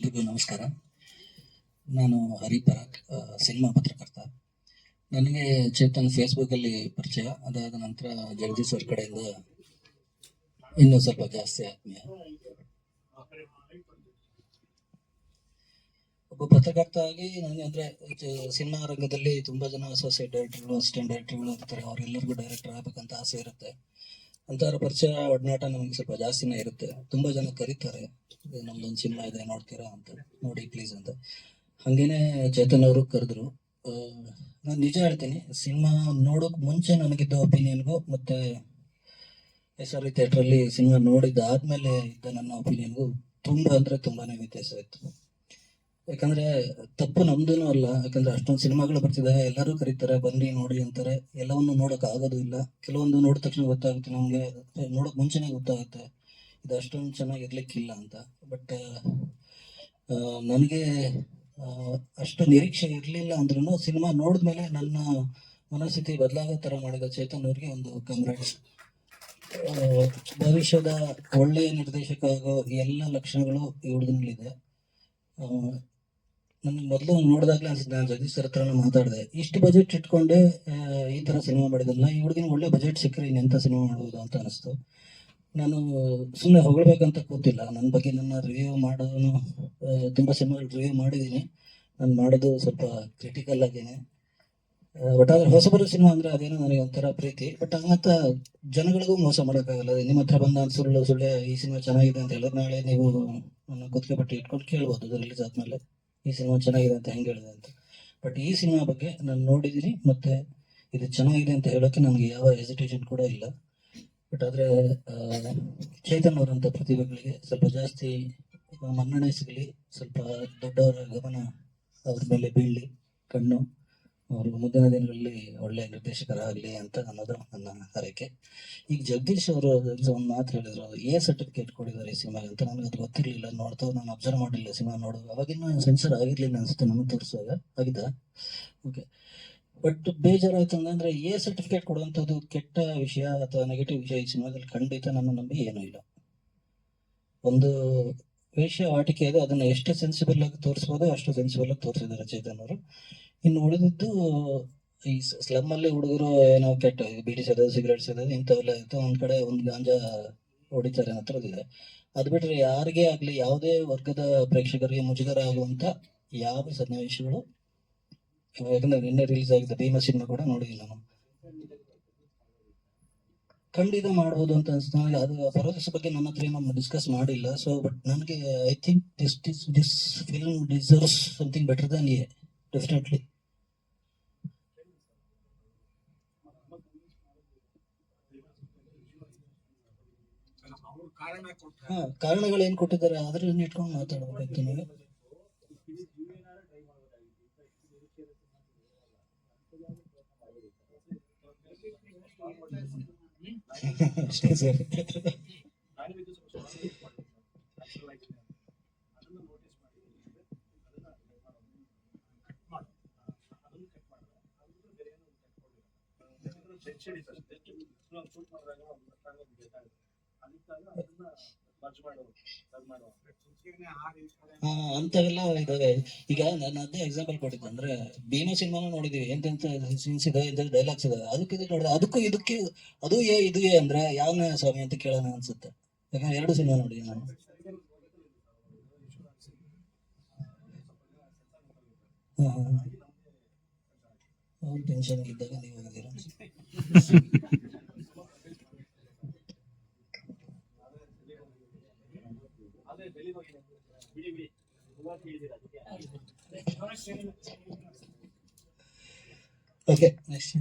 ಎಲ್ರಿಗೂ ನಮಸ್ಕಾರ. ನಾನು ಹರಿ ಪರಾಕ್ ಸಿನಿಮಾ ಪತ್ರಕರ್ತ. ನನಗೆ ಚೇತನ್ ಫೇಸ್ಬುಕ್ಕಲ್ಲಿ ಪರಿಚಯ. ಅದಾದ ನಂತರ ಜಗದೀಶ್ ಅವ್ರ ಕಡೆಯಿಂದ ಇನ್ನೂ ಸ್ವಲ್ಪ ಜಾಸ್ತಿ ಆತ್ಮೀಯ. ಒಬ್ಬ ಪತ್ರಕರ್ತ ಆಗಿ ನನಗೆ ಅಂದ್ರೆ ಸಿನಿಮಾ ರಂಗದಲ್ಲಿ ತುಂಬಾ ಜನ ಅಸೋಸಿಯೇಟ್ ಡೈರೆಕ್ಟರ್ಗಳು ಅಸಿಸ್ಟೆಂಟ್ ಡೈರೆಕ್ಟರ್ಗಳು ಇರ್ತಾರೆ ಅವರೆಲ್ಲರಿಗೂ ಡೈರೆಕ್ಟರ್ ಆಗ್ಬೇಕಂತ ಆಸೆ ಇರುತ್ತೆ. ಅಂಥವ್ರ ಪರಿಚಯ ಒಡನಾಟ ನಮ್ಗೆ ಸ್ವಲ್ಪ ಜಾಸ್ತಿನೇ ಇರುತ್ತೆ. ತುಂಬಾ ಜನ ಕರೀತಾರೆ. ನಮ್ದೊಂದು ಸಿನಿಮಾ ಇದೆ ನೋಡ್ತೀರಾ ಅಂತ. ನೋಡಿ ಪ್ಲೀಸ್ ಅಂತ. ಹಂಗೇನೆ ಚೇತನ್ ಅವರು ಕರೆದ್ರು. ನಾನು ನಿಜ ಹೇಳ್ತೀನಿ, ಸಿನಿಮಾ ನೋಡೋಕ್ ಮುಂಚೆ ನನಗಿದ್ದ ಒಪಿನಿಯನ್ಗೂ ಮತ್ತೆ ಎಸ್ ಆರ್ ಥಿಯೇಟ್ರಲ್ಲಿ ಸಿನಿಮಾ ನೋಡಿದ್ದಾದ್ಮೇಲೆ ಇದ್ದ ನನ್ನ ಒಪಿನಿಯನ್ಗೂ ತುಂಬಾ ಅಂದ್ರೆ ತುಂಬಾನೇ ವ್ಯತ್ಯಾಸ ಇತ್ತು. ಯಾಕಂದ್ರೆ ತಪ್ಪು ನಮ್ದೂನು ಅಲ್ಲ. ಯಾಕಂದ್ರೆ ಅಷ್ಟೊಂದು ಸಿನಿಮಾಗಳು ಬರ್ತಿದಾವೆ ಎಲ್ಲರೂ ಕರೀತಾರೆ, ಬನ್ನಿ ನೋಡಿ ಅಂತಾರೆ. ಎಲ್ಲವನ್ನು ನೋಡಕ್ ಆಗೋದು ಇಲ್ಲ. ಕೆಲವೊಂದು ನೋಡಿದ ತಕ್ಷಣ ಗೊತ್ತಾಗುತ್ತೆ ನಮ್ಗೆ. ನೋಡಕ್ ಮುಂಚೆನೆ ಗೊತ್ತಾಗುತ್ತೆ. ಇದು ಅಷ್ಟೊಂದು ಚೆನ್ನಾಗಿರ್ಲಿಕ್ಕಿಲ್ಲ ಅಂತ. ಬಟ್ ನನಗೆ ಅಷ್ಟು ನಿರೀಕ್ಷೆ ಇರಲಿಲ್ಲ ಅಂದ್ರೂ ಸಿನಿಮಾ ನೋಡಿದ್ಮೇಲೆ ನನ್ನ ಮನಸ್ಥಿತಿ ಬದಲಾಗೋ ಥರ ಮಾಡಿದ ಚೇತನ್ ಅವ್ರಿಗೆ ಒಂದು ಕಂಗ್ರಾಟ್ಸ್ ಭವಿಷ್ಯದ ಒಳ್ಳೆಯ ನಿರ್ದೇಶಕ ಆಗೋ ಎಲ್ಲ ಲಕ್ಷಣಗಳು ಹುಡುಗನಲ್ಲಿದೆ ನನಗೆ ಮೊದಲು ನೋಡಿದಾಗಲೇ ಅನ್ಸುತ್ತೆ. ನಾನು ಜಗದೀಶ್ ಸರ್ ಹತ್ರನೂ ಮಾತಾಡಿದೆ. ಇಷ್ಟು ಬಜೆಟ್ ಇಟ್ಕೊಂಡೆ ಈ ಥರ ಸಿನಿಮಾ ಮಾಡಿದಲ್ಲ ಈ ಹುಡುಗಿನ ಒಳ್ಳೆ ಬಜೆಟ್ ಸಿಕ್ಕರೆ ಇನ್ನೆಂಥ ಸಿನಿಮಾ ಮಾಡ್ಬೋದು ಅಂತ ಅನಿಸ್ತು. ನಾನು ಸುಮ್ಮನೆ ಹೊಗಳಬೇಕಂತ ಕೂತಿಲ್ಲ. ನನ್ನ ಬಗ್ಗೆ ನನ್ನ ರಿವ್ಯೂ ಮಾಡೋನು ತುಂಬ ಸಿನಿಮಾಗಳು ರಿವ್ಯೂ ಮಾಡಿದ್ದೀನಿ ನಾನು ಮಾಡೋದು ಸ್ವಲ್ಪ ಕ್ರಿಟಿಕಲ್ ಆಗೇನೆ. ಬಟ್ ಆದ್ರೆ ಹೊಸಬರು ಸಿನಿಮಾ ಅಂದರೆ ಅದೇನೋ ನನಗೆ ಒಂಥರ ಪ್ರೀತಿ. ಬಟ್ ಹಂಗಂತ ಜನಗಳಿಗೂ ಮೋಸ ಮಾಡೋಕ್ಕಾಗಲ್ಲ. ನಿಮ್ಮ ಹತ್ರ ಬಂದ ನಾನ್ ಸುಳ್ಳು ಸುಳ್ಳೆ ಈ ಸಿನಿಮಾ ಚೆನ್ನಾಗಿದೆ ಅಂತ ಹೇಳಿದ್ರೆ ನಾಳೆ ನೀವು ನನ್ನ ಪಟ್ಟಿ ಇಟ್ಕೊಂಡು ಕೇಳ್ಬೋದು. ಅದು ರಿಲೀಸ್ ಆದ್ಮೇಲೆ. ಈ ಸಿನಿಮಾ ಚೆನ್ನಾಗಿದೆ ಅಂತ ಹೆಂಗೆ ಹೇಳಿದೆ ಅಂತ. ಬಟ್ ಈ ಸಿನಿಮಾ ಬಗ್ಗೆ ನಾನು ನೋಡಿದ್ದೀನಿ ಮತ್ತೆ ಇದು ಚೆನ್ನಾಗಿದೆ ಅಂತ ಹೇಳೋಕೆ ನನಗೆ ಯಾವ ಹೆಸಿಟೇಷನ್ ಕೂಡ ಇಲ್ಲ. ಬಟ್ ಆದ್ರೆ ಚೇತನ್ ಅವರಂತ ಪ್ರತಿಭೆಗಳಿಗೆ ಸ್ವಲ್ಪ ಜಾಸ್ತಿ ಮನ್ನಣೆ ಸಿಗಲಿ, ಸ್ವಲ್ಪ ದೊಡ್ಡವರ ಗಮನ ಅವ್ರ ಮೇಲೆ ಬೀಳಲಿ, ಕಣ್ಣು. ಅವರು ಮುಂದಿನ ದಿನಗಳಲ್ಲಿ ಒಳ್ಳೆಯ ನಿರ್ದೇಶಕರಾಗಲಿ ಅಂತ ಅನ್ನೋದು ನನ್ನ ಹಾರೈಕೆ ಈಗ ಜಗದೀಶ್ ಅವರು ಒಂದು ಮಾತು ಹೇಳಿದ್ರು ಎ ಸರ್ಟಿಫಿಕೇಟ್ ಕೊಡಿದ್ದಾರೆ ಈ ಸಿನಿಮಾಗೆ ಅಂತ? ನನಗೆ ಅದು ಗೊತ್ತಿರಲಿಲ್ಲ. ನೋಡ್ತಾ ನಾನು ಅಬ್ಸರ್ವ್ ಮಾಡಿಲ್ಲ ಸಿನಿಮಾ ನೋಡುವಾಗ. ಅವಾಗಿನ್ನೂ ಸೆನ್ಸರ್ ಆಗಿರ್ಲಿಲ್ಲ ಅನ್ಸುತ್ತೆ ನಮಗೆ ತೋರಿಸುವಾಗ. ಆಗಿದ್ದ? ಓಕೆ ಬಟ್ ಬೇಜಾರಾಯ್ತು ಅಂತಂದ್ರೆ ಎ ಸರ್ಟಿಫಿಕೇಟ್ ಕೊಡುವಂಥದ್ದು ಕೆಟ್ಟ ವಿಷಯ ಅಥವಾ ನೆಗೆಟಿವ್ ವಿಷಯ ಈ ಸಿನಿಮಾದಲ್ಲಿ ಖಂಡಿತ ನನ್ನ ನಂಬಿ ಏನೂ ಇಲ್ಲ. ಒಂದು ವೇಷ ಆಟಿಕೆ ಇದೆ ಅದನ್ನ ಎಷ್ಟು ಸೆನ್ಸಿಬಲ್ ಆಗಿ ತೋರಿಸ್ಬೋದು ಅಷ್ಟು ಸೆನ್ಸಿಬಲ್ ಆಗಿ ತೋರಿಸಿದ್ದಾರೆ ಚೇತನ್ ಅವರು. ಇನ್ನು ಉಳಿದಿದ್ದು ಈ ಸ್ಲಮ್ ಅಲ್ಲಿ ಹುಡುಗರು ಏನೋ ಕೆಟ್ಟ ಬೀಡಿ ಸೇದೋದು ಸಿಗರೇಟ್ ಸೇದೋದು, ಇಂಥವೆಲ್ಲ ಇತ್ತು. ಒಂದ್ ಕಡೆ ಒಂದ್ ಗಾಂಜಾ ಹೊಡಿತಾರೆ ಅನ್ನೋ ಇದೆ ಅದು ಬಿಟ್ರೆ ಯಾರಿಗೆ ಆಗ್ಲಿ, ಯಾವುದೇ ವರ್ಗದ ಪ್ರೇಕ್ಷಕರಿಗೆ ಮುಜುಗರ ಆಗುವಂತ ಯಾವ ಸನ್ನಿವೇಶಗಳು ಯಾಕಂದ್ರೆ ನಿನ್ನೆ ರಿಲೀಸ್ ಆಗಿದ್ದ ಭೀಮ ಸಿನಿಮಾ ಕೂಡ ನೋಡಿದ್ದೀನಿ ನಾನು. ಖಂಡಿತ ಮಾಡ್ಬೋದು ಅಂತ ಅನ್ಸ್ತು ಅದು ಪರೋಸ್ ಬಗ್ಗೆ ನನ್ನ ಹತ್ರ ಏನು ಡಿಸ್ಕಸ್ ಮಾಡಿಲ್ಲ. ಸೊ ಬಟ್ ನನಗೆ I think this this this film deserves something better than a definitely ಹಾ ಕಾರಣಗಳು ಏನ್ ಕೊಟ್ಟಿದ್ದಾರೆ ಅದ್ರನ್ನ ಇಟ್ಕೊಂಡು ಮಾತಾಡ್ಬೇಕಾಯ್ತು ನೀವು ಅಷ್ಟೇ ಸರ್ ಹಾ ಅಂತವೆಲ್ಲ ಈಗ ನಾನು ಅದೇ ಎಕ್ಸಾಂಪಲ್ ಕೊಟ್ಟಿದ್ದೆ ಅಂದ್ರೆ ಭೀಮಾ ಸಿನಿಮಾನು ನೋಡಿದೀವಿ. ಎಂತೆಂತ ಸೀನ್ಸ್ ಇದೆ ಡೈಲಾಗ್ಸ್ ಇದೆ. ಅದಕ್ಕೆ ಇದು ನೋಡಿದೆ. ಅದಕ್ಕೂ ಇದಕ್ಕೆ ಅದು ಏ, ಇದು ಏ ಅಂದ್ರೆ ಯಾವನೇ ಸ್ವಾಮಿ ಅಂತ ಕೇಳೋಣ ಅನ್ಸುತ್ತೆ. ಯಾಕಂದ್ರೆ ಎರಡು ಸಿನಿಮಾ ನೋಡಿ ನಾನು. ಟೆನ್ಶನ್ ಟೆನ್ಷನ್ ಇದ್ದಾಗ ನೀವು okay, next.